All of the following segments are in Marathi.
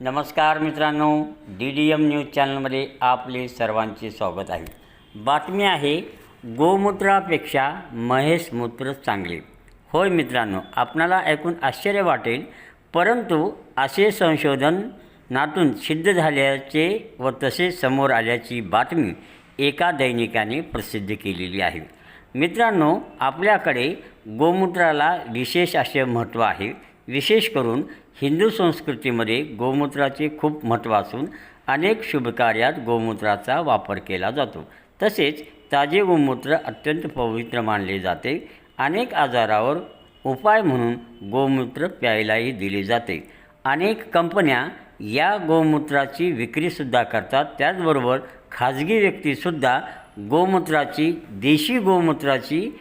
नमस्कार मित्रांनो डी डी एम न्यूज चॅनलमध्ये आपले सर्वांचे स्वागत आहे. बातमी आहे गोमूत्रापेक्षा महेश मूत्र चांगले. होय मित्रांनो आपणाला ऐकून आश्चर्य वाटेल परंतु असे संशोधनातून सिद्ध झाल्याचे व तसे समोर आल्याची बातमी एका दैनिकाने प्रसिद्ध केलेली आहे. मित्रांनो आपल्याकडे गोमूत्राला विशेष असे महत्त्व आहे. विशेष करून हिंदू संस्कृतीमध्ये गोमूत्राचे खूप महत्त्व असून अनेक शुभकार्यात गोमूत्राचा वापर केला जातो. तसेच ताजे गोमूत्र अत्यंत पवित्र मानले जाते. अनेक आजारावर उपाय म्हणून गोमूत्र प्यायलाही दिले जाते. अनेक कंपन्या या गोमूत्राची विक्रीसुद्धा करतात. त्याचबरोबर खाजगी व्यक्तीसुद्धा गोमूत्राची देशी गोमूत्राची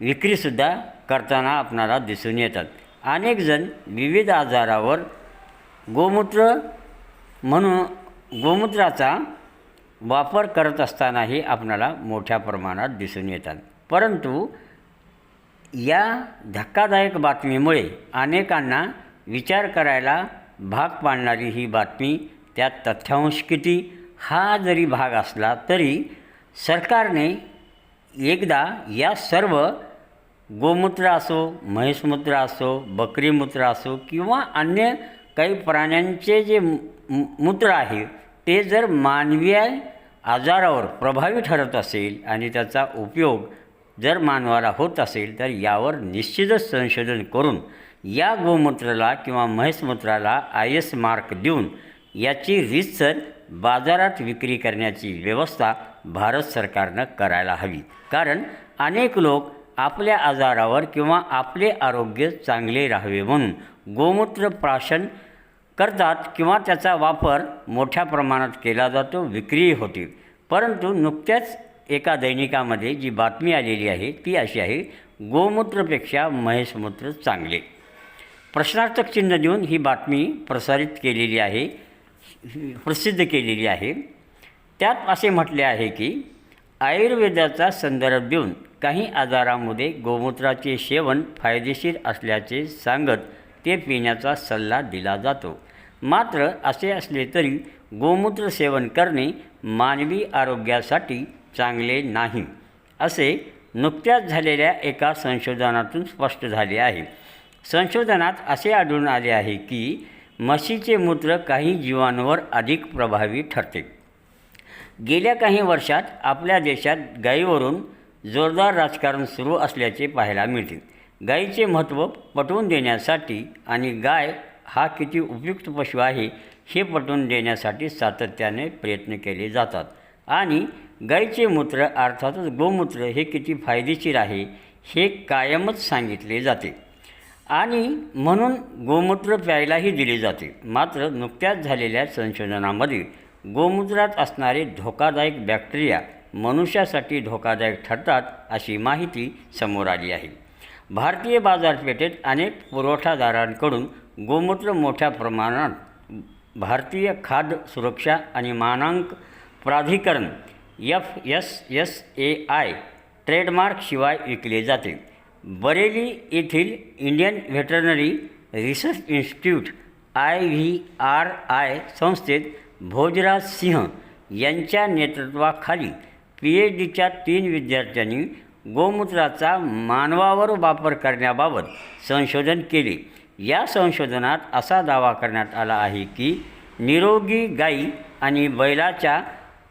विक्रीसुद्धा करताना आपणाला दिसून येतात. अनेकजण विविध आजारावर गोमूत्र म्हणून गोमूत्राचा वापर करत असतानाही आपणाला मोठ्या प्रमाणात दिसून येतात. परंतु या धक्कादायक बातमीमुळे अनेकांना विचार करायला भाग पाडणारी ही बातमी त्यात तथ्यांश किती हा जरी भाग असला तरी सरकारने एकदा या सर्व गोमूत्र असो म्हैसमूत्र असो बकरीमूत्र असो किंवा अन्य काही प्राण्यांचे जे मूत्र आहे ते जर मानवी आजारावर प्रभावी ठरत असेल आणि त्याचा उपयोग जर मानवाला होत असेल तर यावर निश्चितच संशोधन करून या गोमूत्राला किंवा म्हैसमूत्राला आय एस मार्क देऊन याची रीतसर बाजारात विक्री करण्याची व्यवस्था भारत सरकारनं करायला हवी. कारण अनेक लोक आपल्या आजारावर किंवा आपले आरोग्य चांगले राहावे म्हणून गोमूत्र प्राशन करतात किंवा त्याचा वापर मोठ्या प्रमाणात केला जातो विक्रीही होते. परंतु नुकत्याच एका दैनिकामध्ये जी बातमी आलेली आहे ती अशी आहे गोमूत्रपेक्षा महेशमूत्र चांगले. प्रश्नार्थक चिन्ह देऊन ही बातमी प्रसारित केलेली आहे प्रसिद्ध केलेली आहे. त्यात असे म्हटले आहे की आयुर्वेदाचा संदर्भ देऊन काही आजारामध्ये गोमूत्राचे सेवन फायदेशीर असल्याचे सांगत ते पिण्याचा सल्ला दिला जातो. मात्र असे असले तरी गोमूत्र सेवन करणे मानवी आरोग्यासाठी चांगले नाही असे नुकत्याच झालेल्या एका संशोधनातून स्पष्ट झाले आहे. संशोधनात असे आढळून आले आहे की म्हशीचे मूत्र काही जीवांवर अधिक प्रभावी ठरते. गेल्या काही वर्षात आपल्या देशात गायीवरून जोरदार राजकारण सुरू असल्याचे पाहायला मिळते. गायीचे महत्त्व पटवून देण्यासाठी आणि गाय हा किती उपयुक्त पशु आहे हे पटवून देण्यासाठी सातत्याने प्रयत्न केले जातात. आणि गायीचे मूत्र अर्थातच गोमूत्र हे किती फायदेशीर आहे हे कायमच सांगितले जाते. आणि म्हणून गोमूत्र प्यायलाही दिले जाते. मात्र नुकत्याच झालेल्या संशोधनामध्ये गोमूत्रात असणारे धोकादायक बॅक्टेरिया मनुष्यासाठी धोकादायक ठरतात अशी माहिती समोर आली आहे. भारतीय बाजारपेठेत अनेक पुरवठादारांकडून गोमूत्र मोठ्या प्रमाणात भारतीय खाद्य सुरक्षा आणि मानांक प्राधिकरण F S S A I ट्रेडमार्कशिवाय विकले जाते. बरेली येथील Indian veterinary research institute I V R I संस्थेत भोजराज सिंह यांच्या नेतृत्वाखाली पी एच डीच्या तीन विद्यार्थ्यांनी गोमूत्राचा मानवावर वापर करण्याबाबत संशोधन केले. या संशोधनात असा दावा करण्यात आला आहे की निरोगी गाई आणि बैलाच्या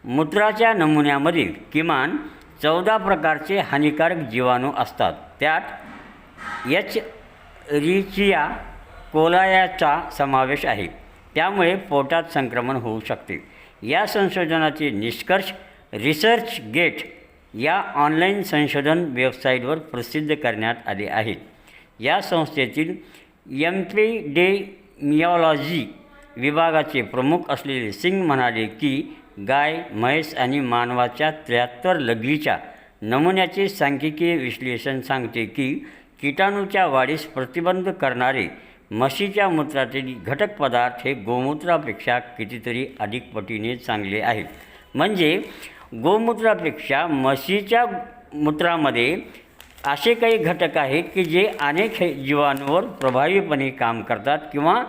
मूत्राच्या नमुन्यामध्ये किमान चौदा प्रकारचे हानिकारक जीवाणू असतात. त्यात एच. रिचिया कोलायाचा समावेश आहे. त्यामुळे पोटात संक्रमण होऊ शकते. या संशोधनाचे निष्कर्ष रिसर्च गेट या ऑनलाईन संशोधन वेबसाईटवर प्रसिद्ध करण्यात आले आहेत. या संस्थेतील एम विभागाचे प्रमुख असलेले सिंग म्हणाले की गाय म्हैस आणि मानवाच्या त्र्याहत्तर लघवीच्या नमुन्याचे सांख्यिकीय विश्लेषण सांगते की किटाणूच्या वाढीस प्रतिबंध करणारे म्हशीच्या मूत्रातील घटक पदार्थ हे गोमूत्रापेक्षा कितीतरी अधिक पटीने चांगले आहेत. म्हणजे गोमूत्रापेक्षा म्हशीच्या मूत्रामध्ये असे काही घटक आहेत की जे अनेक जीवांवर प्रभावीपणे काम करतात किंवा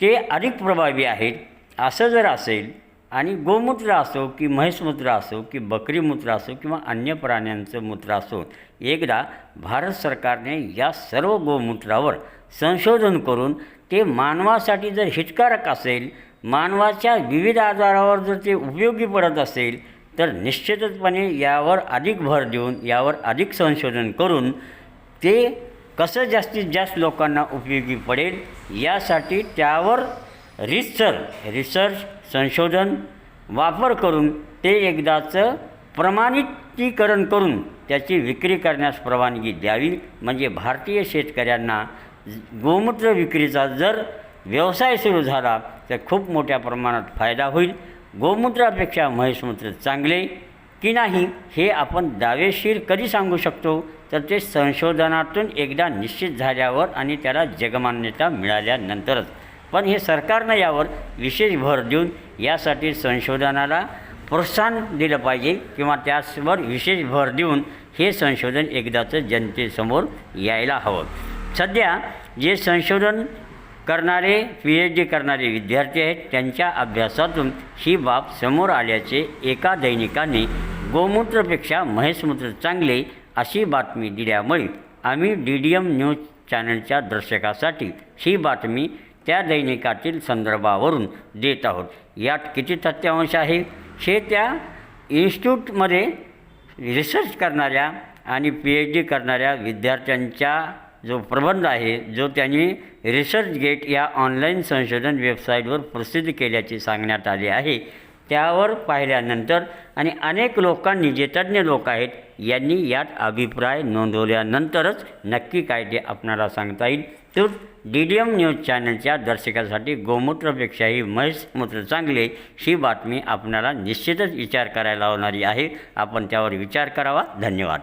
ते अधिक प्रभावी आहेत. असं जर असेल आणि गोमूत्र असो की म्हैसमूत्र असो की बकरी मूत्र असो किंवा अन्य प्राण्यांचं मूत्र असो एकदा भारत सरकारने या सर्व गोमूत्रावर संशोधन करून ते मानवासाठी जर हितकारक असेल मानवाच्या विविध आजारावर जर ते उपयोगी पडत असेल तर निश्चितचपणे यावर अधिक भर देऊन यावर अधिक संशोधन करून ते कसं जास्तीत जास्त लोकांना उपयोगी पडेल यासाठी त्यावर रिसर रिसर्च संशोधन वापर करून ते एकदाचं प्रमाणितीकरण करून त्याची विक्री करण्यास परवानगी द्यावी. म्हणजे भारतीय शेतकऱ्यांना गोमूत्र विक्रीचा जर व्यवसाय सुरू झाला तर खूप मोठ्या प्रमाणात फायदा होईल. गोमूत्रापेक्षा म्हैसमूत्र चांगले की नाही हे आपण दावेशीर कधी सांगू शकतो? तर ते संशोधनातून एकदा निश्चित झाल्यावर आणि त्याला जगमान्यता मिळाल्यानंतरच. पण हे सरकारनं यावर विशेष भर देऊन यासाठी संशोधनाला प्रोत्साहन दिलं पाहिजे किंवा त्यावर विशेष भर देऊन हे संशोधन एकदाचं जनतेसमोर यायला हवं. सध्या जे संशोधन करणारे पी एच डी करणारे विद्यार्थी आहेत त्यांच्या अभ्यासातून ही बाब समोर आल्याचे एका दैनिकाने गोमूत्रपेक्षा महेशमूत्र चांगले अशी बातमी दिल्यामुळे आम्ही डी डी एम न्यूज चॅनलच्या दर्शकासाठी ही बातमी त्या दैनिकातील संदर्भावरून देत आहोत. यात किती तथ्यांश आहे? हे त्या इन्स्टिट्यूटमध्ये रिसर्च करणाऱ्या आणि पी एच डी करणाऱ्या विद्यार्थ्यांच्या जो प्रबंध आहे जो त्यांनी रिसर्च गेट या ऑनलाईन संशोधन वेबसाईटवर प्रसिद्ध केल्याचे सांगण्यात आले आहे. त्यावर पाहिल्यानंतर आणि अनेक लोकांनी जे तज्ज्ञ लोक आहेत यांनी यात अभिप्राय नोंदवल्यानंतरच नक्की काय ते आपणाला सांगता येईल. तर डी डी एम न्यूज चॅनलच्या दर्शकासाठी गोमूत्रपेक्षाही म्हैसमूत्र चांगले ही बातमी आपणाला निश्चितच विचार करायला लावणारी आहे. आपण त्यावर विचार करावा. धन्यवाद.